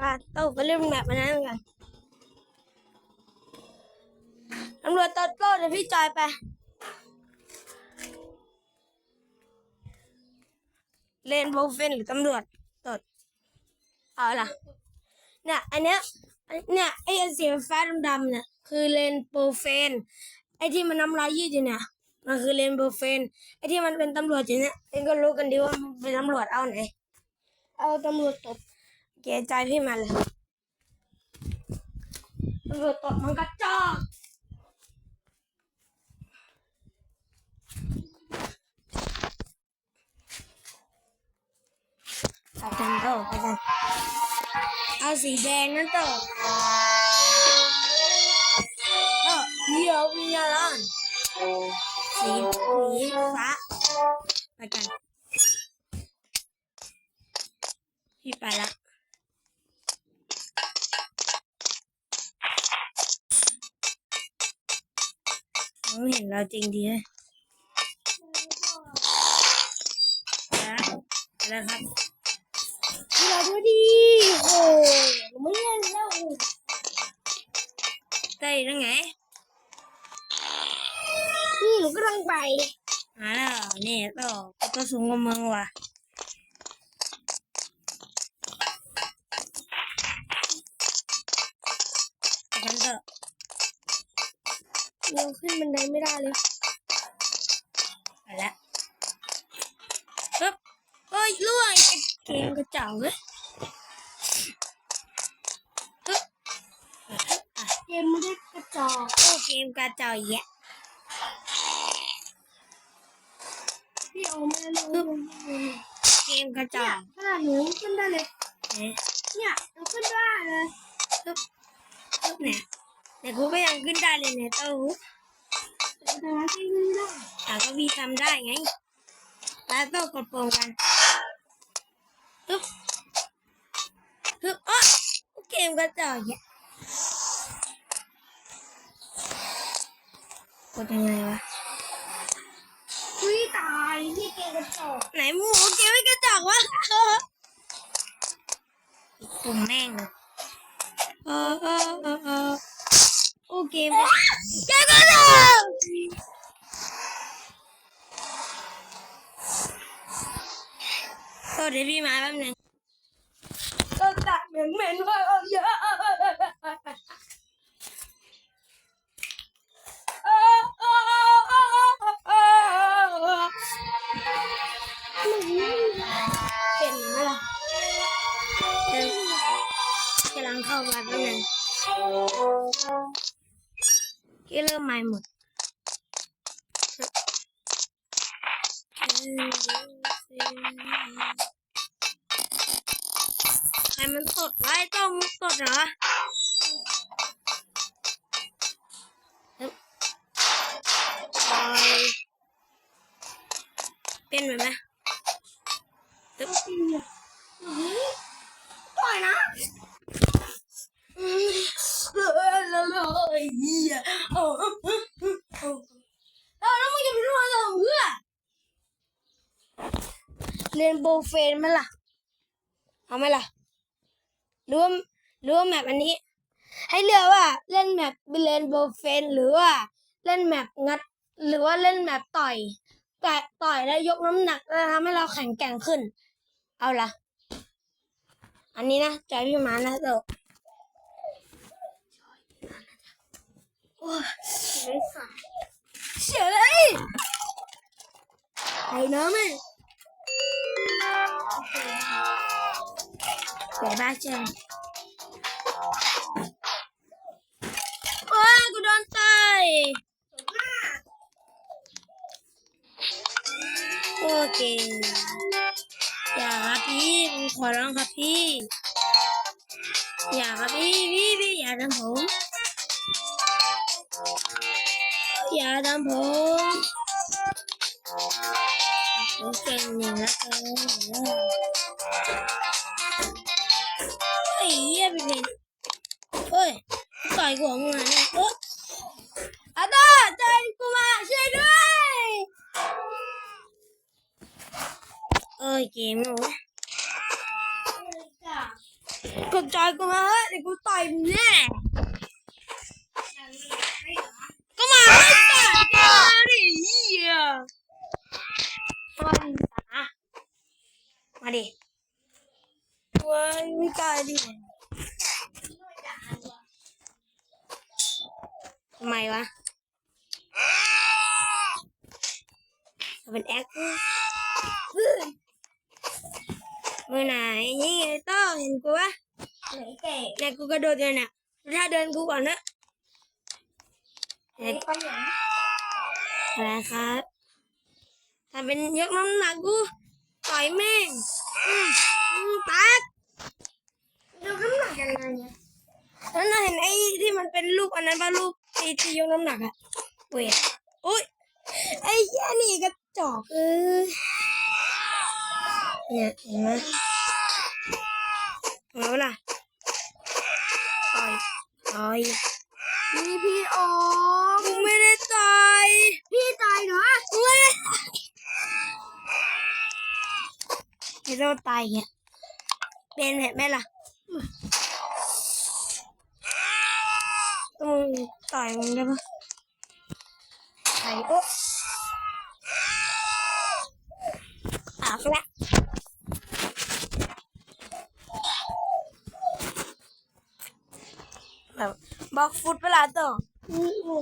ว่าต้องไปเล่นแบบนั้นกันตำรวจตอดโต้เดี๋ยวพี่จอยไป เลนโบว์เฟนหรือตำรวจตดเอาล่ะเนี่ยอันเนี้ยอันเนี่ยไอ้อันสีฟ้าดำๆเนี่ยคือเลนโบว์เฟน ไอ้ที่มันน้ำลายยืดอยู่เนี่ยมันคือเลนโบว์เฟน ไอ้ที่มันเป็นตำรวจอยู่เนี่ยเองก็รู้กันดีว่ามันเป็นตำรวจเอาไหน เอาตำรวจตบ เกียใจพี่มาเลยตำรวจตบมันกระจอกไปกันโตไปกันเอาสีแดงนั่นโตเออเดี๋ยวมีอะไรสีสีฟ้าไปกันพี่ไปละ เขาเห็นเราจริงดีเลยแล้วแล้วครับพี่เราด้วยดีโอ้ไม่เล่นแล้วได้ยังไง นี่หนูกำลังไปมาแล้วนี่ต่อตัวสูงกว่ามึงว่ะไปกันเถอะ เราขึ้นบันไดไม่ได้เลยไปแล้วปึ๊บเอ้ยล่วงไอ้เกมกระเจ้าเลยปึ๊บอะเกมไม่ได้กระจอกโอ้เกมกระเจ้าอีกแล้วพี่โอไม่ได้ลงเกมกระเนี่เจ้ายขนาดหนูขึ้นได้เลยเนี่ยเนี่ยหนูขึ้นได้เลยปึ๊บปึ๊บเนี่ย แต่กูก็ยังขึ้นได้เลยเนี่ยเต้าหู้แต่ทำไมพี่ขึ้นไม่ได้อะก็พี่ทำได้ไงแล้วต้องกดโปรงกันปึ๊บปึ๊บอ๋อเกมกระเจ้าอีกแล้วกดยังไงวะอุ้ยตายพี่เกมกระจอกไหนหมูเกมไม่กระจอกวะปุ่มแม่งเลยเออเออเออ เออโอเกมเกมกระจอกก็เดี๋ยวพี่มาแป๊บนึงก็ตัดเหม็นเหม็นๆว่าเยอะเออเออเออเออเออเห็นไหมล่ะเดินกำลังเข้ามาแป๊บนึง ที่เริ่มใหม่หมดใครมันตดไว้ต้องมึงตดเหรอเป็นไหมไหมฮึบปล่อยนะ เออแล้วเลยเหี้ยโอ้โหแล้วมึงจะไปนอนกับเพื่อเรียนโบว์เฟนไหมล่ะ เอาไหมล่ะหรือว่าหรือว่าแมปอันนี้ ให้เลือกว่าเล่นแมปเรียนโบว์เฟนหรือว่าเล่นแมปงัด หรือว่าเล่นแมปต่อยแต่ต่อยแล้วยกน้ำหนักแล้วทำให้เราแข็งแกร่งขึ้น เอาล่ะ อันนี้นะใจพี่มานะเดี๋ยว ไม่สาย เสียเลยไอ้น้องมันเดี๋ยวบ้าเจนว้ากูโดนตายโอเคอย่าครับพี่ผมขอร้องครับพี่ อย่าครับพี่พี่พี่อย่าทำผม อย่าทำผมผมเก่งหนึ่งแล้วเกินไอ้เหี้ยพี่เพนเฮ้ยต่อยกูข มาดิว้ายไม่กล้าดิทำไมวะเอาเป็นแอคมือไหนนี่ไอ้โต้เห็นกูวะไหนเก๋เนี่ยกูกระโดดเลยเนี่ยถ้าเดินกูก่อนนะไหนก็เห็นอะไรครับถ้าเป็นยกน้ำหนักกู ต่อยแม่งอืมอืมปักดูน้ำหนักยังไงเนี่ยแล้วน่าเห็นไอ้ที่มันเป็นลูกอันนั้นป่ะลูกที่ที่ยกน้ำหนักอะเวทอุ้ยไอ้แค่นี่กระจอกเออเนี่ยเห็นไหมเอาล่ะต่อยต่อยนี่พี่โอม กูไม่ได้ต่อย พี่ตายเหรอ กูไม่ได้ต่อย ไอ้โดนตายเนี่ยเป็นเห็นไหมล่ะต้องต่อยมึงได้ปะไอ้โอ๊ะอาบละแบบบอกฟุตเวลาต่อนี่โอ้